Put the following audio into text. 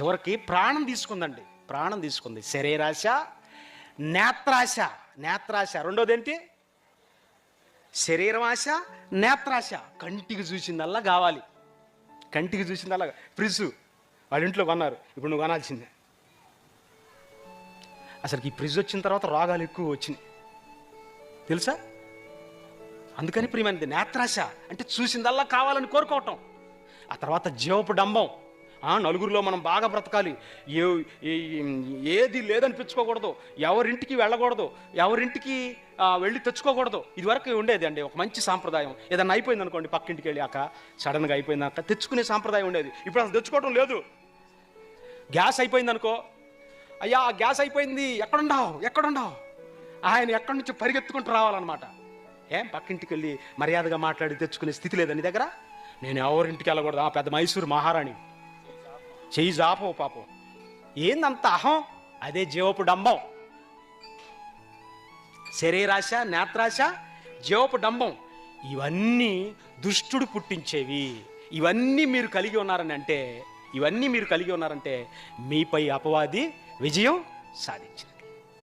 చివరికి ప్రాణం తీసుకుందండి. ప్రాణం తీసుకుంది. శరీరాశ నేత్రాశ. నేత్రాశ. రెండోది ఏంటి శరీరం ఆశ నేత్రాశ. కంటికి చూసిందల్లా కావాలి. కంటికి చూసిందల్లా ఫ్రిడ్జ్. వాళ్ళ ఇంట్లో కొన్నారు. ఇప్పుడు నువ్వు కొనాల్సిందే. అసలు ఈ ఫ్రిడ్జ్ వచ్చిన తర్వాత రోగాలు ఎక్కువ వచ్చినాయి. తెలుసా? అందుకని ప్రియమైనది నేత్రాశ అంటే చూసిందల్లా కావాలని కోరుకోవటం. ఆ తర్వాత జీవపు డంబం. నలుగురిలో మనం బాగా బ్రతకాలి. ఏ ఏది లేదనిపించుకోకూడదు. ఎవరింటికి వెళ్ళకూడదు. ఎవరింటికి వెళ్ళి తెచ్చుకోకూడదు. ఇదివరకు ఉండేది అండి ఒక మంచి సాంప్రదాయం. ఏదైనా అయిపోయింది అనుకోండి పక్కింటికి వెళ్ళాక సడన్గా అయిపోయిందాక తెచ్చుకునే సాంప్రదాయం ఉండేది. ఇప్పుడు అసలు తెచ్చుకోవడం లేదు. గ్యాస్ అయిపోయింది అనుకో అయ్యా గ్యాస్ అయిపోయింది. ఎక్కడుండావు ఎక్కడుండావు ఆయన ఎక్కడి నుంచి పరిగెత్తుకుంటూ రావాలన్నమాట. ఏం పక్కింటికి వెళ్ళి మర్యాదగా మాట్లాడి తెచ్చుకునే స్థితి లేదండి దగ్గర? నేను ఎవరింటికి వెళ్ళకూడదు. ఆ పెద్ద మైసూరు మహారాణి. చెయ్యి జాపవు పాపం. ఏందంత అహం? అదే జీవపు డంబం. శరీరాశ నేత్రాశ జీవపు డంబం. ఇవన్నీ దుష్టుడు పుట్టించేవి. ఇవన్నీ మీరు కలిగి ఉన్నారని అంటే ఇవన్నీ మీరు కలిగి ఉన్నారంటే మీపై అపవాది విజయం సాధించింది.